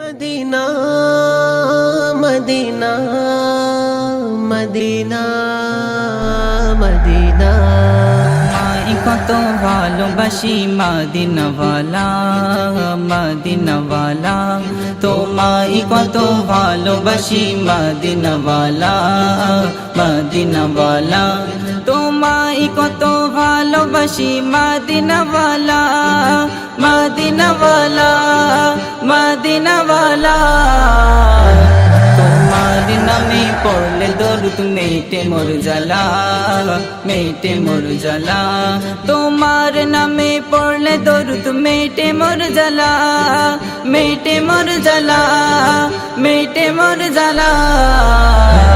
Medina Medina Medina Medina মাই কত ভালোবাসি মাদিনওয়ালা মাদিনওয়ালা। তোমায় কত ভালোবাসি মাদিনওয়ালা মাদিনওয়ালা। তোমায় কত ভালোবাসি মাদিনওয়ালা মাদিনওয়ালা মাদিনওয়ালা। তোমার নামে পড়লে দরুদ মেটে মোর জ্বালা মেটে মোর জ্বালা। তোমার নামে পড়লে দরুদ মেটে মোর জ্বালা মেটে মোর জ্বালা মেটে মোর কত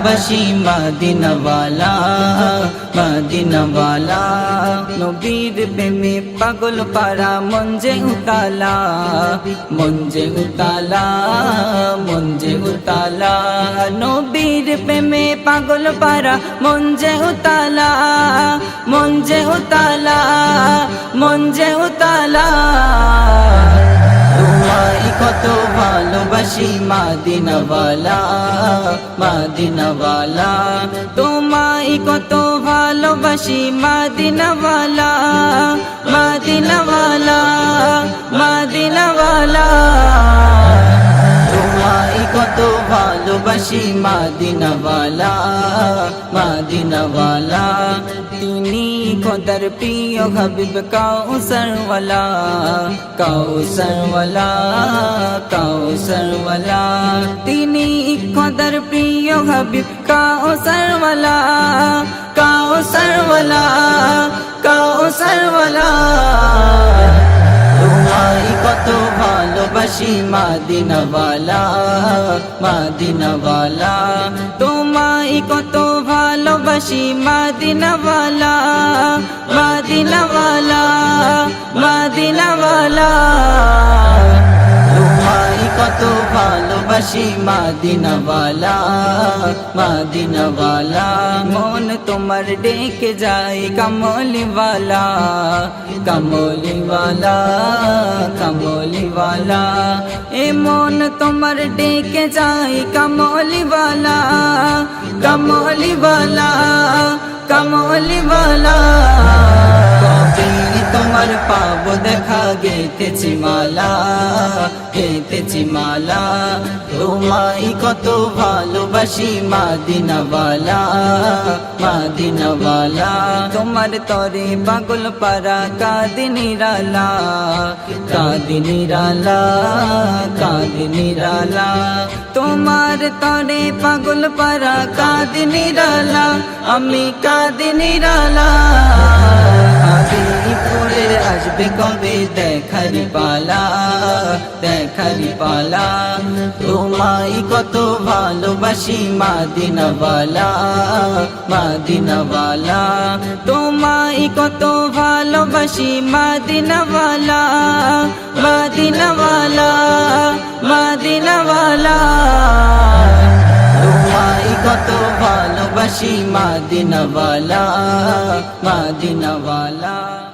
ভালোবাসি মাদিনওয়ালা মাদিনওয়ালা। নবীর প্রেমে পাগল পারা মন যে উতালা মন যে উতালা মন যে উতালা। নবীর প্রেমে পাগল পারা মন যে উতালা মন উতালা মন উতালা। তোমায় কত ভালোবাসি মাদিনওয়ালা মাদিনওয়ালা। তোমায় কত ভালোবাসি মাদিনওয়ালা মাদিনওয়ালা মাদিনওয়ালা। تو بشی مادینہ والا مادینہ والا۔ تینی کو در پیو حبیب کا اسر والا کاؤ سر والا، کا اسر والا۔ تینی کو در پیو حبیب کا اسر والا کاؤ سر والا، کا اسر والا۔ ভালোবাসি মাদিনওয়ালা মাদিনওয়ালা। তোমায় কত ভালোবাসি মাদিনওয়ালা মাদিনওয়ালা মাদিনওয়ালা। কত ভালোবাসি মাদিনওয়ালা মাদিনওয়ালা। মন তোমার ডেকে যায় কমলিওয়ালা কমলিওয়ালা কমলিওয়ালা। এ মন তোমার ডেকে যায় কমলিওয়ালা কমলিওয়ালা কমলিওয়ালা। পাব দেখা গেতেছি মালা গেতেছি মালা। তোমায় কত ভালোবাসি, মাদিনাওয়ালা মাদিনাওয়ালা। তোমার তরে পাগল পারা কাদিনীরালা কাদিনীরালা কাদিনীরালা। তোমার তরে পাগল পারা কাদিনীরালা, আমি কাদিনীরালা। আদিপুরে আসবে কবে দেখার পালা দেখার পালা তোমায় কত ভালোবাসি মাদিনাওয়ালা মাদিনাওয়ালা তোমায় কত ভালোবাসি মাদিনাওয়ালা মাদিনাওয়ালা মাদিনাওয়ালা কত ভালোবাসি মাদিনাওয়ালা মাদিনাওয়ালা।